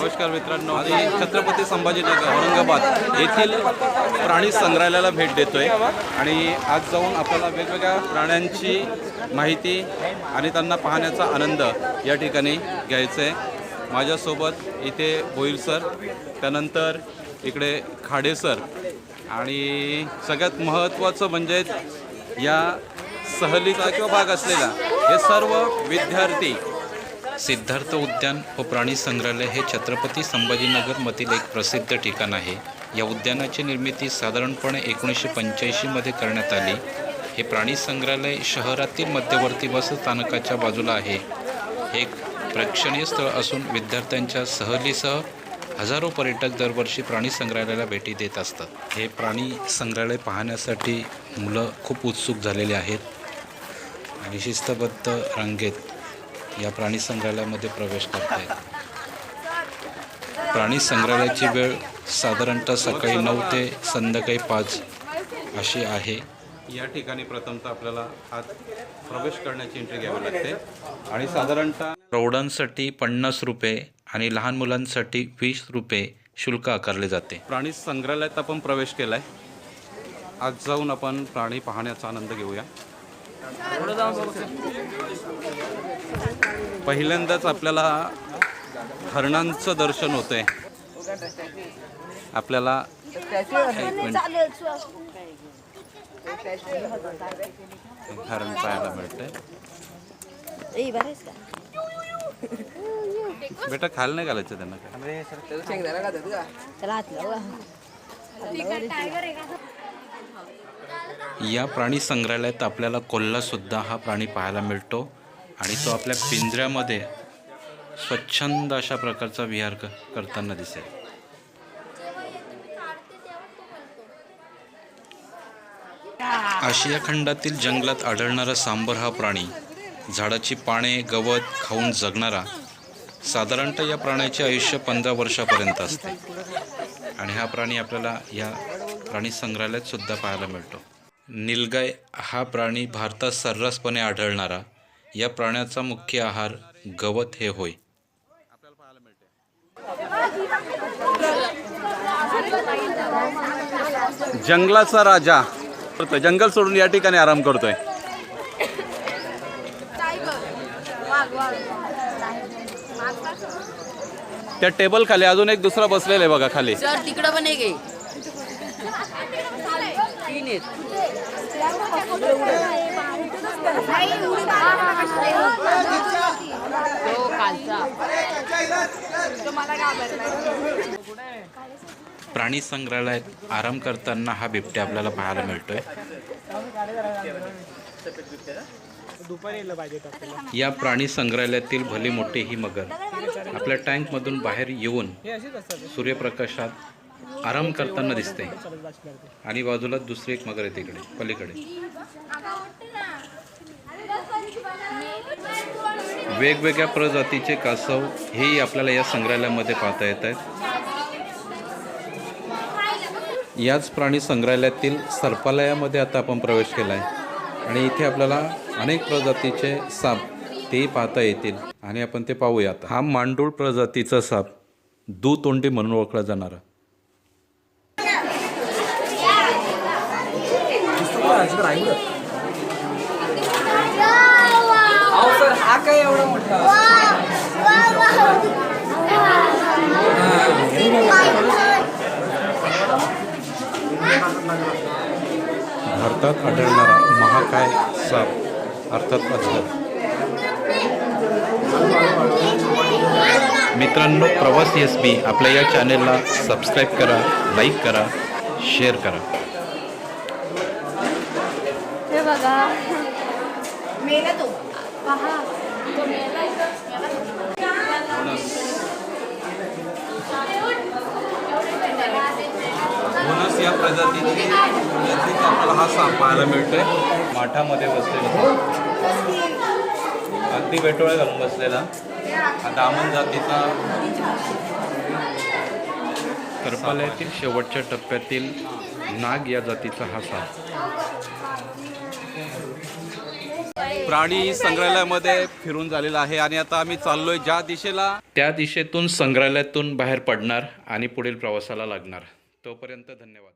नमस्कार मित्रांनो मी छत्रपती संभाजीनगर औरंगाबाद येथील प्राणी संग्रहालयाला भेट देतोय. आणि आज जाऊन आपल्याला वेगवेगळ्या प्राण्यांची माहिती आणि त्यांना पाहण्याचा आनंद या ठिकाणी घ्यायचा आहे माझ्यासोबत इथे भोईर सर त्यानंतर इकडे खाडे सर. आणि सगळ्यात महत्त्वाचं म्हणजे या सहलीचा किंवा भाग असलेला हे सर्व विद्यार्थी सिद्धार्थ उद्यान व प्राणी संग्रहालय हे छत्रपती संभाजीनगरमधील एक प्रसिद्ध ठिकाण आहे. या उद्यानाची निर्मिती साधारणपणे एकोणीसशे पंच्याऐंशीमध्ये करण्यात आली. हे प्राणी संग्रहालय शहरातील मध्यवर्ती बस स्थानकाच्या बाजूला आहे. हे एक प्रेक्षणीय स्थळ असून विद्यार्थ्यांच्या सहलीसह हजारो पर्यटक दरवर्षी प्राणी संग्रहालयाला भेटी देत असतात. हे प्राणी संग्रहालय पाहण्यासाठी मुलं खूप उत्सुक झालेले आहेत. आणि शिस्तबद्ध रांगेत या प्राणी संग्रहालयामध्ये प्रवेश करत आहेत प्राणी संग्रहालयाची वेळ साधारणतः सकाळी नऊ ते संध्याकाळी पाच अशी आहे. या ठिकाणी प्रथमतः आपल्याला आत प्रवेश करण्याची एंट्री घ्यावी लागते. आणि साधारणतः प्रौढांसाठी पन्नास रुपये आणि लहान मुलांसाठी वीस रुपये शुल्क आकारले जाते. प्राणी संग्रहालयात आपण प्रवेश केला आहे आज जाऊन आपण प्राणी पाहण्याचा आनंद घेऊया. पहिल्यांदाच आपल्याला हरणांचं दर्शन होतंय. आपल्याला हरण पाहायला मिळतंय. का? बेटा खायला नाही घालायचं त्यांना काय? या प्राणी संग्रहालयात आपल्याला कोल्हासुद्धा हा प्राणी पाहायला मिळतो आणि तो आपल्या पिंजऱ्यामध्ये स्वच्छंद अशा प्रकारचा विहार क करताना दिसेल. आशिया खंडातील जंगलात आढळणारा सांबर हा प्राणी झाडाची पाने गवत खाऊन जगणारा साधारणतः या प्राण्याचे आयुष्य पंधरा वर्षापर्यंत असते. आणि हा प्राणी आपल्याला या प्राणी संग्रहालयात सुद्धा पाहायला मिळतो. निलगाय हा प्राणी भारतात सर्रासपणे आढळणारा. या प्राण्याचा मुख्य आहार गवत हे होय. जंगलाचा राजा. करतोय जंगल सोडून या ठिकाणी आराम करतोय. त्या टेबल खाली अजून एक दुसरा बसलेला आहे बघा खाली. सर तिकडं पण एक आहेत. तो खालचा. प्राणी संग्रहालयात आराम करताना हा बिबट्या आपल्याला पाहायला मिळतोय. या प्राणी संग्रहालयातील भली मोठे ही मगर. आपल्या टँकमधून बाहेर येऊन सूर्यप्रकाशात आराम करताना दिसते. आणि बाजूला दुसरी एक मगर येते इकडे पलीकडे. वेगवेगळ्या प्रजातीचे कासव हेही आपल्याला या संग्रहालयामध्ये पाहता येत आहेत. याच प्राणी संग्रहालयातील सर्पालयामध्ये आता आपण प्रवेश केला आहे आणि इथे आपल्याला अनेक प्रजातीचे साप तेही पाहता येतील. आणि आपण ते पाहूया हा मांडूळ प्रजातीचा साप दुतोंडी म्हणून ओळखला जाणारा. भारतात आढळणारा महाकाय साप अर्थात अजगर. मित्रांनो प्रवास एस बी आपल्या या चॅनेलला सबस्क्राईब करा लाईक करा शेअर करा. हे बघा. मेला तो. पहा. तो मेला बोनस या प्रजातीची हा साप पाहायला मिळतोय. माठामध्ये बसलेला. अगदी वेटोळ्या घालून बसलेला. हा दामन जातीचा कर्पालयातील शेवटच्या टप्प्यातील नाग या जातीचा हा साप. प्राणी संग्रहालयामध्ये फिरून झालेलं आहे आणि आता आम्ही चाललोय ज्या दिशेला. त्या दिशेतून संग्रहालयातून बाहेर पडणार आणि पुढील प्रवासाला लागणार. तोपर्यंत धन्यवाद.